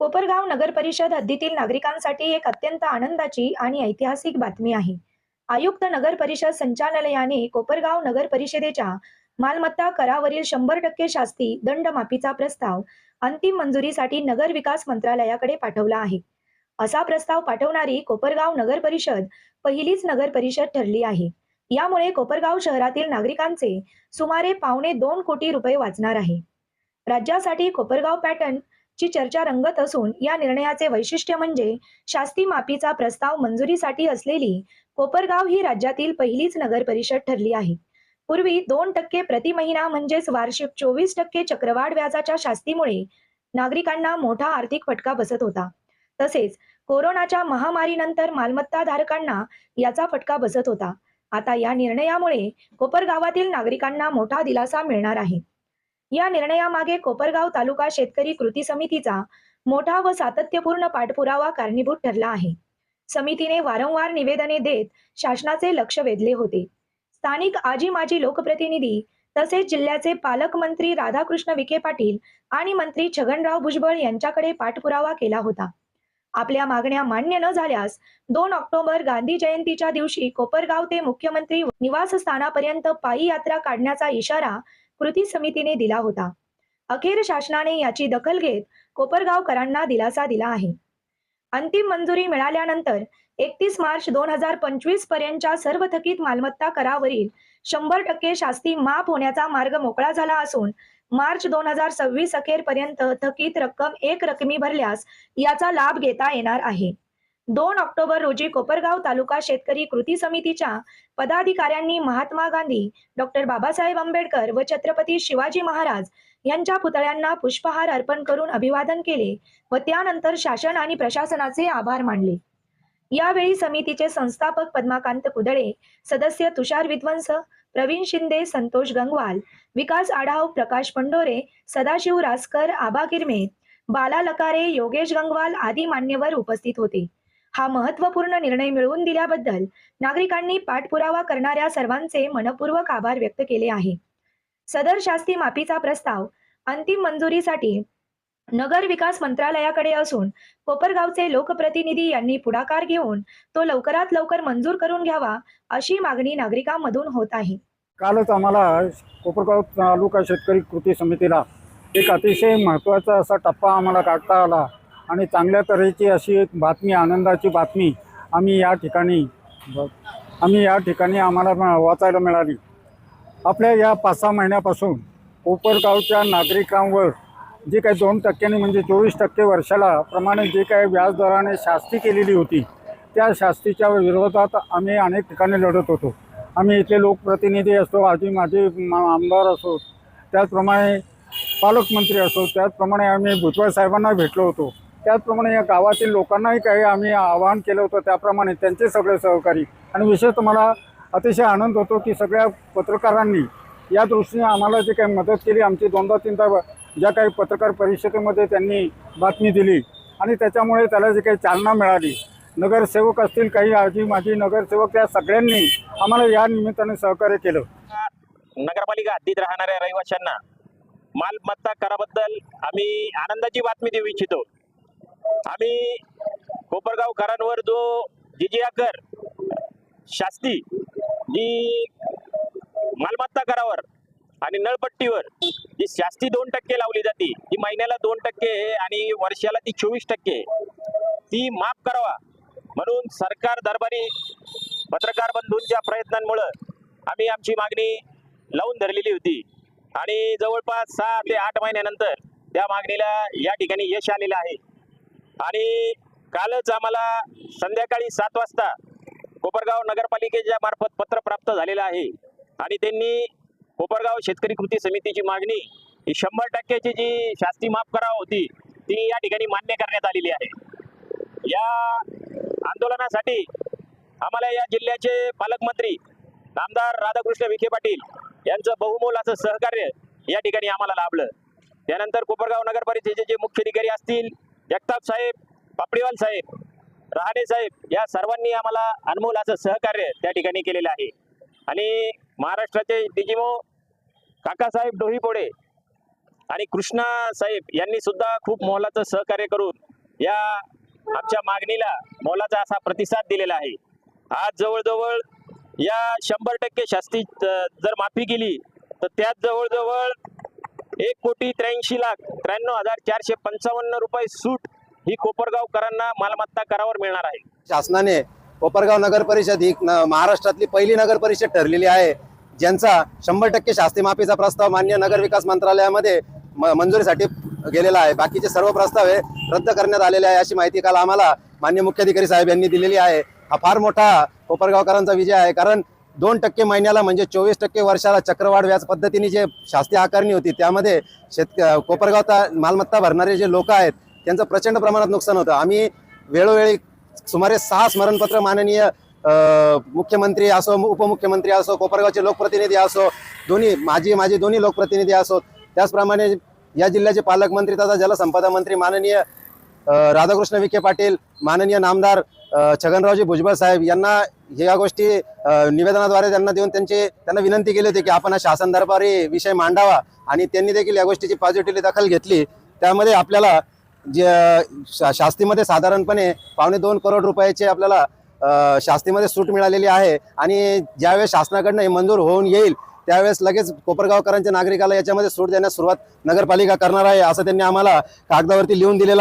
कोपरगाव नगर परिषद हद्दीतील नागरिकांसाठी एक अत्यंत आनंदाची आणि ऐतिहासिक बातमी आहे. आयुक्त नगर परिषद संचालनालयाने कोपरगाव नगर परिषदेच्या मालमत्ता करावरील शंभर टक्के शास्ती दंडमाफीचा प्रस्ताव अंतिम मंजुरीसाठी नगर विकास मंत्रालयाकडे पाठवला आहे. असा प्रस्ताव पाठवणारी कोपरगाव नगर परिषद पहिलीच नगर परिषद ठरली आहे. यामुळे कोपरगाव शहरातील नागरिकांचे सुमारे पावणे दोन कोटी रुपये वाचणार आहे. राज्यासाठी कोपरगाव पॅटर्न ची चर्चा रंगत असून या निर्णयाचे वैशिष्ट्य म्हणजे शास्ती माफीचा प्रस्ताव मंजुरीसाठी असलेली कोपरगाव ही राज्यातील पहिलीच नगर परिषद ठरली आहे. पूर्वी दोन टक्के प्रति महिना म्हणजेच वार्षिक चोवीस टक्के चक्रवाढ व्याजाच्या शास्तीमुळे नागरिकांना मोठा आर्थिक फटका बसत होता. तसेच कोरोनाच्या महामारीनंतर मालमत्ता धारकांना याचा फटका बसत होता. आता या निर्णयामुळे कोपरगावातील नागरिकांना मोठा दिलासा मिळणार आहे. या निर्णयामागे कोपरगाव तालुका शेतकरी कृती समितीचा मोठा व सातत्यपूर्ण पाठपुरावा कारणीभूत ठरला आहे. समितीने वारंवार निवेदने देत शासनाचे लक्ष वेधले होते. स्थानिक आजी माजी लोकप्रतिनिधी तसेच जिल्ह्याचे पालकमंत्री राधाकृष्ण विखे पाटील आणि मंत्री छगनराव भुजबळ यांच्याकडे पाठपुरावा केला होता. आपल्या मागण्या मान्य न झाल्यास दोन ऑक्टोबर गांधी जयंतीच्या दिवशी कोपरगाव ते मुख्यमंत्री निवासस्थानापर्यंत पायी यात्रा काढण्याचा इशारा कृती समितीने दिला होता. अखेर शासनाने याची दखल घेत कोपरगावकरांना दिलासा दिला आहे. अंतिम मंजुरी मिळाल्यानंतर एकतीस मार्च दोन हजार पंचवीस पर्यंतच्या सर्व थकीत मालमत्ता करावरील शंभर टक्के शास्ती माफ होण्याचा मार्ग मोकळा झाला असून मार्च दोन हजार सव्वीस अखेरपर्यंत थकीत रक्कम एक रकमी भरल्यास याचा लाभ घेता येणार आहे. दोन ऑक्टोबर रोजी कोपरगाव तालुका शेतकरी कृती समितीच्या पदाधिकाऱ्यांनी महात्मा गांधी डॉक्टर बाबासाहेब आंबेडकर व छत्रपती शिवाजी महाराज यांच्या पुतळ्यांना पुष्पहार अर्पण करून अभिवादन केले व त्यानंतर शासन आणि प्रशासनाचे आभार मानले. यावेळी समितीचे संस्थापक पद्माकांत कुदळे सदस्य तुषार विद्वंस प्रवीण शिंदे संतोष गंगवाल विकास आढाव प्रकाश पंडोरे सदाशिव रासकर आबा किरमे बाला लकारे योगेश गंगवाल आदी मान्यवर उपस्थित होते. हा महत्त्वपूर्ण निर्णय मिळवून दिल्याबद्दल नागरिकांनी पाठपुरावा करणाऱ्या सर्वांचे मनपूर्वक आभार व्यक्त केले आहे. सदर शास्ती माफीचा प्रस्ताव अंतिम मंजुरीसाठी नगर विकास मंत्रालयाकडे असून कोपरगावचे लोकप्रतिनिधी यांनी पुढाकार घेऊन तो लवकरात लवकर मंजूर करून घ्यावा अशी मागणी नागरिकांमधून होत आहे. कालच आम्हाला कोपरगाव तालुका शेतकरी कृती समितीला एक अतिशय महत्त्वाचा असा टप्पा आम्हाला काढता आला. आणि चांगल्या तऱ्हेची अशी एक बातमी आनंदाची बातमी आम्ही या ठिकाणी आम्ही या ठिकाणी आम्हाला वाचायला मिळाली. आपल्या या पाच सहा महिन्यापासून कोपरगावच्या नागरिकांवर जे काही दोन टक्क्यांनी म्हणजे चोवीस टक्के वर्षाला प्रमाणे जे काही व्याजदराने शास्ती केलेली होती त्या शास्तीच्या विरोधात आम्ही अनेक ठिकाणी लढत होतो. आम्ही इथले लोकप्रतिनिधी असो आधी माझे मा- आमदार असो त्याचप्रमाणे पालकमंत्री असो त्याचप्रमाणे आम्ही भुजबळ साहेबांना भेटलो होतो. त्याचप्रमाणे या गावातील लोकांनाही काही आम्ही आवाहन केलं होतं त्याप्रमाणे त्यांचे सगळे सहकारी. आणि विशेषतः मला अतिशय आनंद होतो की सगळ्या पत्रकारांनी या दृष्टीने आम्हाला जे काही मदत केली आमची दोनदा तीनदा ज्या काही पत्रकार परिषदेमध्ये त्यांनी बातमी दिली आणि त्याच्यामुळे त्याला जी काही चालना मिळाली. नगरसेवक असतील काही आजी माझी नगरसेवक त्या सगळ्यांनी आम्हाला या निमित्ताने सहकार्य केलं. नगरपालिका हद्दीत राहणाऱ्या रहिवाशांना मालमत्ता कराबद्दल आम्ही आनंदाची बातमी देऊ इच्छितो. आम्ही कोपरगावकरांवर जो जिजिया कर शास्ती जी मालमत्ता करावर आणि नळपट्टीवर जी शास्ती दोन टक्के लावली जाते ती महिन्याला दोन टक्के आणि वर्षाला ती चोवीस टक्के ती माफ करावा म्हणून सरकार दरबारी पत्रकार बंधूंच्या प्रयत्नांमुळं आम्ही आमची मागणी लावून धरलेली होती. आणि जवळपास सहा ते आठ महिन्यानंतर त्या मागणीला या ठिकाणी यश आलेलं आहे. आणि कालच आम्हाला संध्याकाळी सात वाजता कोपरगाव नगरपालिकेच्या मार्फत पत्र प्राप्त झालेलं आहे. आणि त्यांनी कोपरगाव शेतकरी कृती समितीची मागणी ही शंभर टक्क्याची जी शास्ती माफ करावं होती ती या ठिकाणी मान्य करण्यात आलेली आहे. या आंदोलनासाठी आम्हाला या जिल्ह्याचे पालकमंत्री आमदार राधाकृष्ण विखे पाटील यांचं बहुमोल असं सहकार्य या ठिकाणी आम्हाला लाभलं. त्यानंतर कोपरगाव नगर परिषदेचे जे मुख्य अधिकारी असतील जगताप साहेब पापडीवाल साहेब रहाणे साहेब या सर्वांनी आम्हाला अनमोल असं सहकार्य त्या ठिकाणी केलेलं आहे. आणि महाराष्ट्राचे डिजिमो काकासाहेब डोहीपोडे आणि कृष्णा साहेब यांनी सुद्धा खूप मोलाचं सहकार्य करून या आमच्या मागणीला मोलाचा असा प्रतिसाद दिलेला आहे. आज जवळजवळ या शंभर टक्के शास्ती जर माफी केली तर त्यात जवळजवळ एक कोटी त्र्याऐंशी लाख त्र्याण्णव हजार चारशे पंचावन्न रुपये सूट ही कोपरगावकरांना मालमत्ता करावर मिळणार आहे. शासनाने कोपरगाव नगर परिषद ही महाराष्ट्रातली पहिली नगर परिषद ठरलेली आहे. ज्यांचा शंभर टक्के शास्ती माफीचा प्रस्ताव मान्य नगर विकास मंत्रालयामध्ये म- मंजुरीसाठी गेलेला आहे. बाकीचे सर्व प्रस्ताव हे रद्द करण्यात आलेले आहे अशी माहिती काल आम्हाला मान्य मुख्याधिकारी साहेब यांनी दिलेली आहे. हा फार मोठा कोपरगावकरांचा विजय आहे. कारण दोन टक्के महिन्याला म्हणजे चोवीस टक्के वर्षाला चक्रवाढ व्याज पद्धतीने जे शास्ती आकारणी होती त्यामध्ये शेतक कोपरगाव ता- मालमत्ता भरणारे जे लोक आहेत त्यांचं प्रचंड प्रमाणात नुकसान होतं. आम्ही वेळोवेळी सुमारे सहा स्मरणपत्र माननीय मुख्यमंत्री असो उपमुख्यमंत्री असो कोपरगावचे लोकप्रतिनिधी असो दोन्ही माझी माझी दोन्ही लोकप्रतिनिधी असो त्याचप्रमाणे या जिल्ह्याचे पालकमंत्री तथा जलसंपदा मंत्री माननीय राधाकृष्ण विखे पाटील माननीय नामदार छगनरावजी भुजबळ साहेब यांना या गोष्टी निवेदनाद्वारे त्यांना देऊन त्यांची त्यांना विनंती केली होती की आपण हा शासन दरबारी विषय मांडावा आणि त्यांनी देखील या गोष्टीची पॉझिटिव्हली दखल घेतली. त्यामध्ये आपल्याला जे शा- शास्तीमध्ये साधारणपणे पावणे दोन करोड रुपयाचे आपल्याला शास्तीमध्ये सूट मिळालेली आहे आणि ज्यावेळेस शासनाकडनं हे मंजूर होऊन येईल त्यावेळेस लगेच कोपरगावकरांच्या नागरिकाला याच्यामध्ये सूट देण्यास सुरुवात नगरपालिका करणार आहे असं त्यांनी आम्हाला कागदावरती लिहून दिलेलं